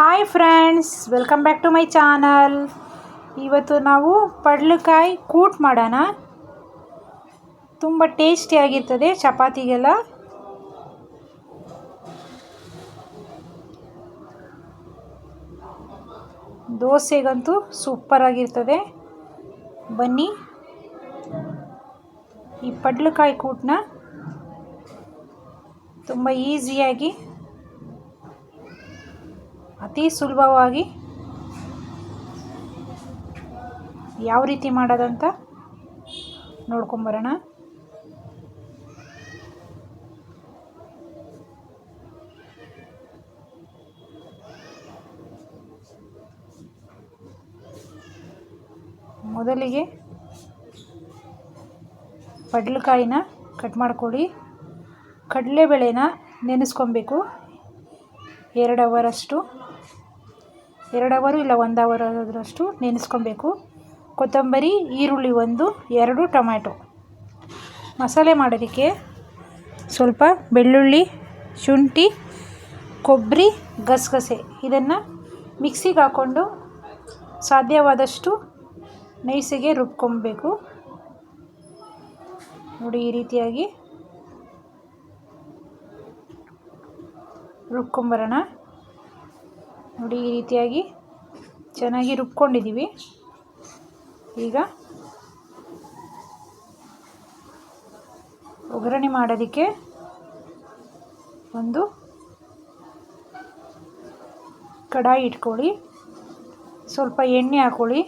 Hi friends welcome back to my channel ಇವತ್ತು ನಾವು ಪಡ್ಲಕಾಯಿ ಕೂಟ್ ಮಾಡೋಣ. ತುಂಬ ಟೇಸ್ಟಿಯಾಗಿರ್ತದೆ ಚಪಾತಿಗೆಲ್ಲ. ದೋಸೆಗಂತೂ ಸೂಪರಾಗಿರ್ತದೆ ಬನ್ನಿ. ಈ ಪಡ್ಲಕಾಯಿ ಕೂಟನ್ನ ತುಂಬ ಈಸಿಯಾಗಿ ಅತಿ ಸುಲಭವಾಗಿ ಯಾವ ರೀತಿ ಮಾಡೋದಂತ ನೋಡ್ಕೊಂಬರೋಣ. ಮೊದಲಿಗೆ ಪಡ್ಲಕಾಯಿನ ಕಟ್ ಮಾಡ್ಕೊಳ್ಳಿ. ಕಡಲೆಬೇಳೆನ ನೆನೆಸ್ಕೊಬೇಕು. ಎರಡು ಅವರಷ್ಟು ಎರಡು ಅವರು ಇಲ್ಲ ಒಂದು ಅವರ್ ಅದರಷ್ಟು ನೆನೆಸ್ಕೊಬೇಕು. ಕೊತ್ತಂಬರಿ, ಈರುಳ್ಳಿ ಒಂದು, ಎರಡು ಟೊಮ್ಯಾಟೊ. ಮಸಾಲೆ ಮಾಡೋದಕ್ಕೆ ಸ್ವಲ್ಪ ಬೆಳ್ಳುಳ್ಳಿ, ಶುಂಠಿ, ಕೊಬ್ಬರಿ, ಗಸಗಸೆ ಇದನ್ನು ಮಿಕ್ಸಿಗೆ ಹಾಕ್ಕೊಂಡು ಸಾಧ್ಯವಾದಷ್ಟು ನೈಸಿಗೆ ರುಬ್ಕೊಬೇಕು. ನೋಡಿ ಈ ರೀತಿಯಾಗಿ ರುಬ್ಕೊಂಬರೋಣ. ನೋಡಿ ಈ ರೀತಿಯಾಗಿ ಚೆನ್ನಾಗಿ ರುಬ್ಕೊಂಡಿದ್ದೀವಿ. ಈಗ ಒಗ್ಗರಣೆ ಮಾಡೋದಕ್ಕೆ ಒಂದು ಕಡಾಯಿ ಇಟ್ಕೊಳ್ಳಿ. ಸ್ವಲ್ಪ ಎಣ್ಣೆ ಹಾಕ್ಕೊಳ್ಳಿ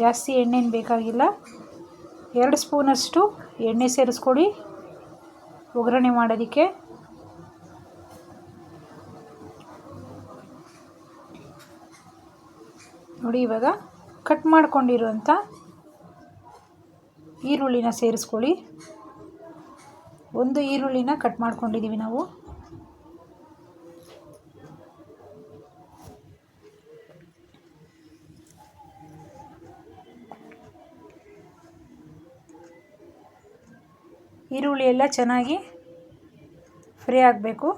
ಜಾಸ್ತಿ ಎಣ್ಣೆನು ಬೇಕಾಗಿಲ್ಲ. ಎರಡು ಸ್ಪೂನಷ್ಟು ಎಣ್ಣೆ ಸೇರಿಸ್ಕೊಳ್ಳಿ. ಒಗ್ಗರಣೆ ಮಾಡೋದಕ್ಕೆ ನೋಡಿ ಇವಾಗ ಕಟ್ ಮಾಡ್ಕೊಂಡಿರುವಂಥ ಈರುಳ್ಳಿನ ಸೇರಿಸ್ಕೊಳ್ಳಿ. ಒಂದು ಈರುಳ್ಳಿನ ಕಟ್ ಮಾಡ್ಕೊಂಡಿದ್ದೀವಿ ನಾವು. ಈರುಳ್ಳಿ ಎಲ್ಲ ಚೆನ್ನಾಗಿ ಫ್ರೈ ಆಗಬೇಕು.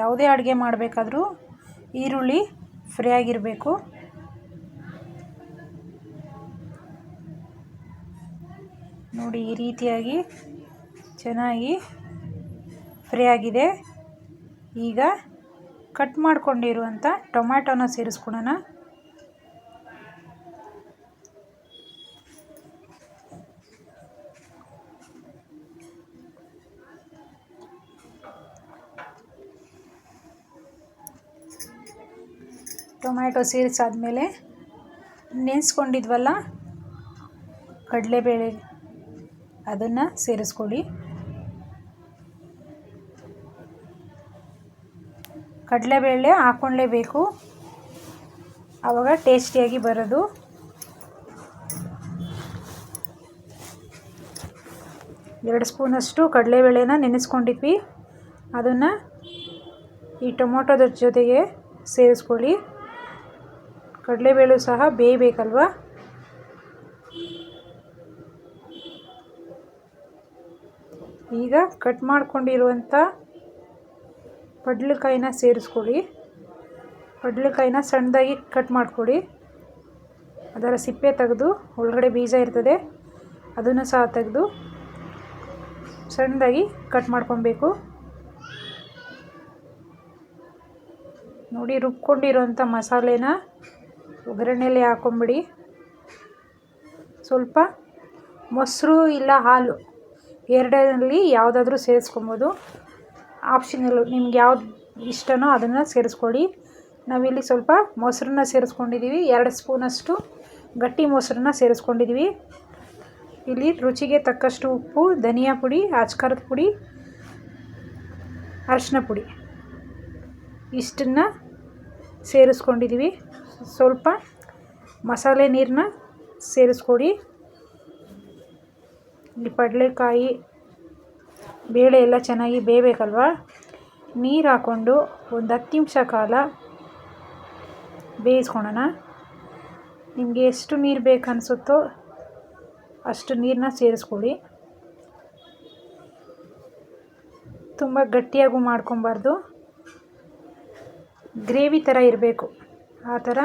ಯಾವುದೇ ಅಡುಗೆ ಮಾಡಬೇಕಾದ್ರೂ ಈರುಳ್ಳಿ ಫ್ರೈ ಆಗಿರಬೇಕು. ನೋಡಿ, ಈ ರೀತಿಯಾಗಿ ಚೆನ್ನಾಗಿ ಫ್ರೈ ಆಗಿದೆ. ಈಗ ಕಟ್ ಮಾಡ್ಕೊಂಡಿರುವಂಥ ಟೊಮ್ಯಾಟೋನ ಸೇರಿಸ್ಕೊಳ್ಳೋಣ. ಟೊಮ್ಯಾಟೊ ಸೇರಿಸಾದ್ಮೇಲೆ ನೆನೆಸ್ಕೊಂಡಿದ್ವಲ್ಲ, ಕಡಲೆಬೇಳೆ ಅದನ್ನು ಸೇರಿಸ್ಕೊಳ್ಳಿ. ಕಡಲೆಬೇಳೆ ಹಾಕ್ಕೊಳ್ಳೇಬೇಕು ಆವಾಗ ಟೇಸ್ಟಿಯಾಗಿ ಬರೋದು. ಎರಡು ಸ್ಪೂನಷ್ಟು ಕಡಲೆಬೇಳೆನ ನೆನೆಸ್ಕೊಂಡಿದ್ವಿ. ಅದನ್ನು ಈ ಟೊಮೊಟೊದ ಜೊತೆಗೆ ಸೇರಿಸ್ಕೊಳ್ಳಿ. ಕಡಲೆಬೇಳೆ ಸಹ ಬೇಯಬೇಕಲ್ವ? ಈಗ ಕಟ್ ಮಾಡ್ಕೊಂಡಿರುವಂಥ ಪಡ್ಲಕಾಯಿನ ಸೇರಿಸ್ಕೊಳ್ಳಿ. ಪಡ್ಲಕಾಯಿನ ಸಣ್ಣದಾಗಿ ಕಟ್ ಮಾಡಿಕೊಡಿ ಅದರ ಸಿಪ್ಪೆ ತೆಗೆದು ಒಳಗಡೆ ಬೀಜ ಇರ್ತದೆ, ಅದನ್ನು ಸಹ ತೆಗೆದು ಸಣ್ಣದಾಗಿ ಕಟ್ ಮಾಡ್ಕೊಬೇಕು. ನೋಡಿ ರುಬ್ಕೊಂಡಿರೋಂಥ ಮಸಾಲೆನ ಒಗ್ಗರಣೆಯಲ್ಲಿ ಹಾಕೊಂಬಿಡಿ. ಸ್ವಲ್ಪ ಮೊಸರು ಇಲ್ಲ ಹಾಲು ಎರಡರಲ್ಲಿ ಯಾವುದಾದ್ರೂ ಸೇರಿಸ್ಕೊಬೋದು. ಆಪ್ಷನಲ್ಲು ನಿಮ್ಗೆ ಯಾವ್ದು ಇಷ್ಟನೋ ಅದನ್ನು ಸೇರಿಸ್ಕೊಳ್ಳಿ ನಾವಿಲ್ಲಿ ಸ್ವಲ್ಪ ಮೊಸರನ್ನ ಸೇರಿಸ್ಕೊಂಡಿದ್ದೀವಿ ಎರಡು ಸ್ಪೂನಷ್ಟು ಗಟ್ಟಿ ಮೊಸರನ್ನ ಸೇರಿಸ್ಕೊಂಡಿದ್ದೀವಿ ಇಲ್ಲಿ ರುಚಿಗೆ ತಕ್ಕಷ್ಟು ಉಪ್ಪು, ಧನಿಯಾ ಪುಡಿ, ಅಚ್ಕಾರದ ಪುಡಿ ಅರಿಶಿನ ಪುಡಿ. ಇಷ್ಟನ್ನು ಸೇರಿಸ್ಕೊಂಡಿದ್ದೀವಿ ಸ್ವಲ್ಪ ಮಸಾಲೆ ನೀರನ್ನ ಸೇರಿಸ್ಕೊಡಿ. ಈ ಪಡಲೆಕಾಯಿ, ಬೇಳೆ ಎಲ್ಲ ಚೆನ್ನಾಗಿ ಬೇಯಬೇಕಲ್ವ? ನೀರು ಹಾಕ್ಕೊಂಡು ಒಂದು ಹತ್ತು ನಿಮಿಷ ಕಾಲ ಬೇಯಿಸ್ಕೊಳೋಣ. ನಿಮಗೆ ಎಷ್ಟು ನೀರು ಬೇಕು ಅನಿಸುತ್ತೋ ಅಷ್ಟು ನೀರನ್ನ ಸೇರಿಸ್ಕೊಳ್ಳಿ ತುಂಬ ಗಟ್ಟಿಯಾಗೂ ಮಾಡ್ಕೊಬಾರ್ದು ಗ್ರೇವಿ ಥರ ಇರಬೇಕು. ಆ ಥರ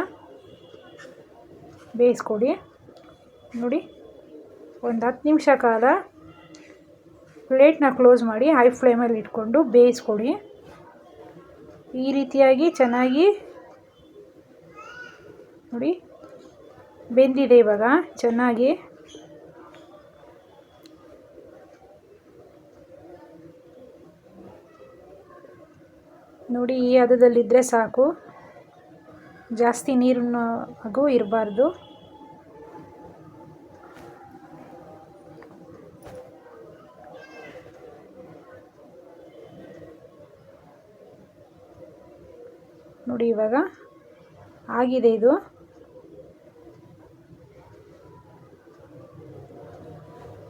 ಬೇಯಿಸ್ಕೊಡಿ. ನೋಡಿ, ಒಂದು ಹತ್ತು ನಿಮಿಷ ಕಾಲ ಪ್ಲೇಟ್ನ ಕ್ಲೋಸ್ ಮಾಡಿ ಹೈ ಫ್ಲೇಮಲ್ಲಿ ಇಟ್ಕೊಂಡು ಬೇಯಿಸ್ಕೊಡಿ. ಈ ರೀತಿಯಾಗಿ ಚೆನ್ನಾಗಿ ನೋಡಿ, ಬೆಂದಿದೆ ಇವಾಗ, ಚೆನ್ನಾಗಿ. ನೋಡಿ, ಈ ಹದದಲ್ಲಿದ್ದರೆ ಸಾಕು. ಜಾಸ್ತಿ ನೀರಿನ ಹಾಗೂ ಇರಬಾರ್ದು. ನೋಡಿ ಇವಾಗ ಆಗಿದೆ ಇದು.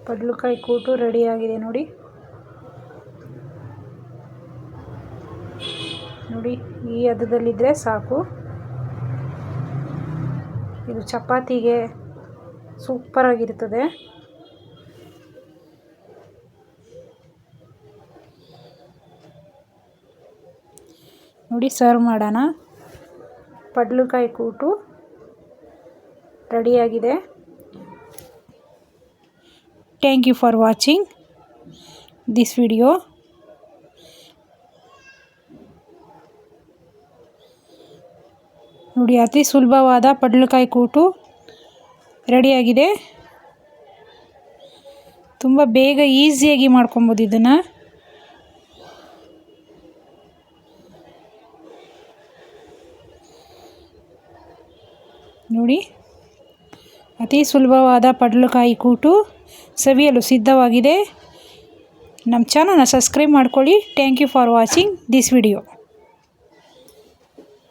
ಪಡ್ಲುಕಾಯಿ ಕೂಟು ರೆಡಿಯಾಗಿದೆ ನೋಡಿ. ನೋಡಿ ಈ ಹದದಲ್ಲಿದ್ದರೆ ಸಾಕು. ಇದು ಚಪಾತಿಗೆ ಸೂಪರಾಗಿರ್ತದೆ ನೋಡಿ ಸರ್ವ್ ಮಾಡೋಣ. ಪಡ್ಲುಕಾಯಿ ಕೂಟು ರೆಡಿಯಾಗಿದೆ. Thank you for watching this video ನೋಡಿ, ಅತಿ ಸುಲಭವಾದ ಪಡ್ಲಕಾಯಿ ಕೂಟು ರೆಡಿಯಾಗಿದೆ. ತುಂಬ ಬೇಗ ಈಸಿಯಾಗಿ ಮಾಡ್ಕೊಬೋದು ಇದನ್ನು. ನೋಡಿ, ಅತಿ ಸುಲಭವಾದ ಪಡ್ಲಕಾಯಿ ಕೂಟು ಸವಿಯಲು ಸಿದ್ಧವಾಗಿದೆ. ನಮ್ಮ ಚಾನಲ್ನ ಸಬ್ಸ್ಕ್ರೈಬ್ ಮಾಡ್ಕೊಳ್ಳಿ. Thank you for watching this video